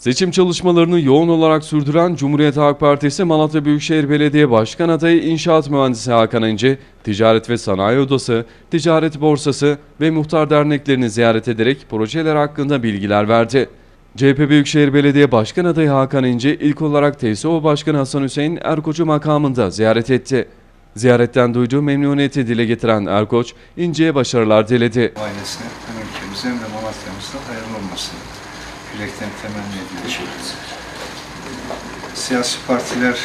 Seçim çalışmalarını yoğun olarak sürdüren Cumhuriyet Halk Partisi Malatya Büyükşehir Belediye Başkan Adayı İnşaat Mühendisi Hakan İnce, Ticaret ve Sanayi Odası, Ticaret Borsası ve muhtar derneklerini ziyaret ederek projeler hakkında bilgiler verdi. CHP Büyükşehir Belediye Başkan Adayı Hakan İnce ilk olarak TSO Başkanı Hasan Hüseyin Erkoç'u makamında ziyaret etti. Ziyaretten duyduğu memnuniyeti dile getiren Erkoç, İnce'ye başarılar diledi. ailesine hem ülkemize hem de Malatya'mızda hayırlı olmasını yürekten temenni ediyoruz. Siyasi partiler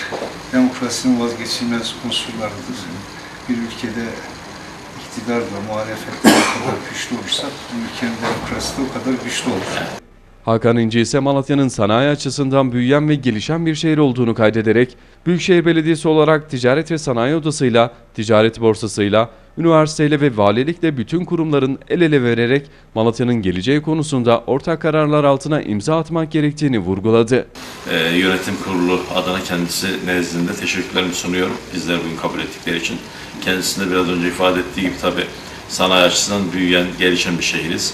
demokrasinin vazgeçilmez unsurlarıdır. Bir ülkede iktidar da muhalefet ne kadar güçlü olursa ülkenin demokrasisi de o kadar güçlü olur. Hakan İnce ise Malatya'nın sanayi açısından büyüyen ve gelişen bir şehir olduğunu kaydederek, Büyükşehir Belediyesi olarak Ticaret ve Sanayi Odası'yla, Ticaret Borsası'yla, üniversiteyle ve valilikle bütün kurumların el ele vererek Malatya'nın geleceği konusunda ortak kararlar altına imza atmak gerektiğini vurguladı. e, yönetim kurulu adına kendisi nezdinde teşekkürlerimi sunuyorum. Bizler bugün kabul ettikleri için. Kendisinde biraz önce ifade ettiği gibi tabii sanayi açısından büyüyen, gelişen bir şehiriz.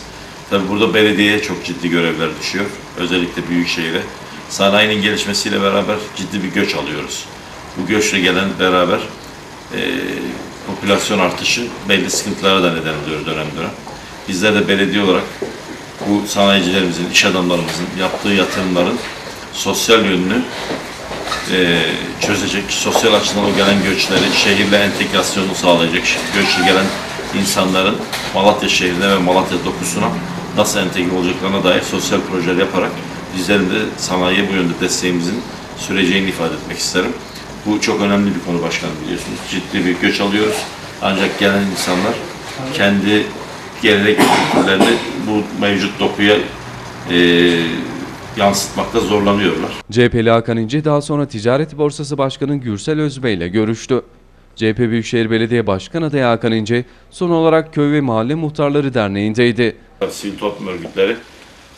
Tabii burada belediyeye çok ciddi görevler düşüyor. Özellikle büyük şehire. Sanayinin gelişmesiyle beraber ciddi bir göç alıyoruz. Bu göçle gelen beraber e, popülasyon artışı belli sıkıntılara da neden oluyor dönem dönem. Bizler de belediye olarak bu sanayicilerimizin, iş adamlarımızın yaptığı yatırımların sosyal yönünü e, çözecek, sosyal açıdan o gelen göçleri, şehirle entegrasyonu sağlayacak, göçlü gelen insanların Malatya şehrine ve Malatya dokusuna nasıl entegre olacaklarına dair sosyal projeler yaparak bizlerin de sanayiye bu yönde desteğimizin süreceğini ifade etmek isterim. Bu çok önemli bir konu başkanım biliyorsunuz. Ciddi bir göç alıyoruz. Ancak gelen insanlar kendi gelenek kültürlerini bu mevcut dokuya e, yansıtmakta zorlanıyorlar. CHP'li Hakan İnce daha sonra Ticaret Borsası Başkanı Gürsel Özbey ile görüştü. CHP Büyükşehir Belediye Başkan adayı Hakan İnce son olarak Köy ve Mahalle Muhtarları Derneği'ndeydi. Sivil toplum örgütleri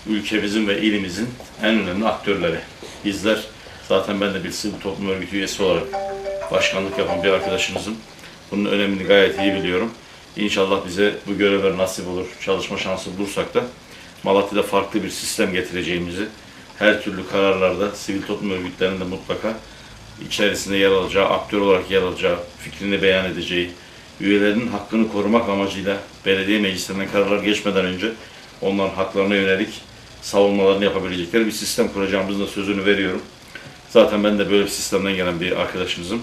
ülkemizin ve ilimizin en önemli aktörleri. Bizler zaten ben de bir sivil toplum örgütü üyesi olarak başkanlık yapan bir arkadaşınızım. Bunun önemini gayet iyi biliyorum. İnşallah bize bu görevler nasip olur, çalışma şansı bulursak da Malatya'da farklı bir sistem getireceğimizi, her türlü kararlarda sivil toplum örgütlerinin de mutlaka içerisinde yer alacağı, aktör olarak yer alacağı, fikrini beyan edeceği, üyelerinin hakkını korumak amacıyla belediye meclislerinden kararlar geçmeden önce onların haklarına yönelik savunmalarını yapabilecekleri bir sistem kuracağımızın da sözünü veriyorum. Zaten ben de böyle bir sistemden gelen bir arkadaşınızım.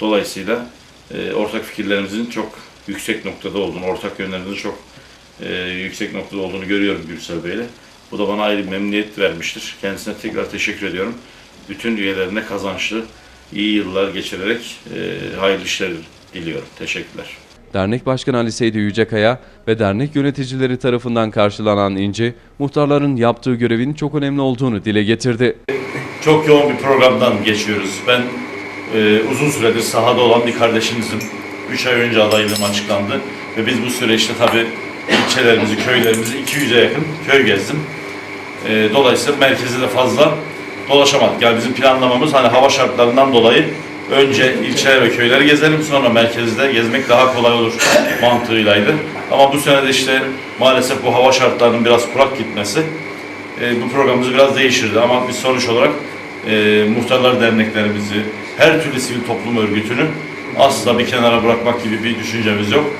Dolayısıyla e, ortak fikirlerimizin çok yüksek noktada olduğunu, ortak yönlerimizin çok e, yüksek noktada olduğunu görüyorum Gürsel Bey'le. Bu da bana ayrı bir memnuniyet vermiştir. Kendisine tekrar teşekkür ediyorum. Bütün üyelerine kazançlı, iyi yıllar geçirerek e, hayırlı işler diliyorum. Teşekkürler. Dernek Başkanı Ali Seydi Yücekaya ve dernek yöneticileri tarafından karşılanan İnce, muhtarların yaptığı görevin çok önemli olduğunu dile getirdi. Çok yoğun bir programdan geçiyoruz. Ben e, uzun süredir sahada olan bir kardeşinizim. 3 ay önce adaylığım açıklandı ve biz bu süreçte tabii ilçelerimizi, köylerimizi 200'e yakın köy gezdim. E, dolayısıyla merkezde de fazla dolaşamadık. Yani bizim planlamamız hani hava şartlarından dolayı önce ilçeler ve köyleri gezelim sonra merkezde gezmek daha kolay olur mantığıylaydı. Ama bu sene de işte maalesef bu hava şartlarının biraz kurak gitmesi e, bu programımızı biraz değiştirdi ama biz sonuç olarak e, muhtarlar derneklerimizi, her türlü sivil toplum örgütünü asla bir kenara bırakmak gibi bir düşüncemiz yok.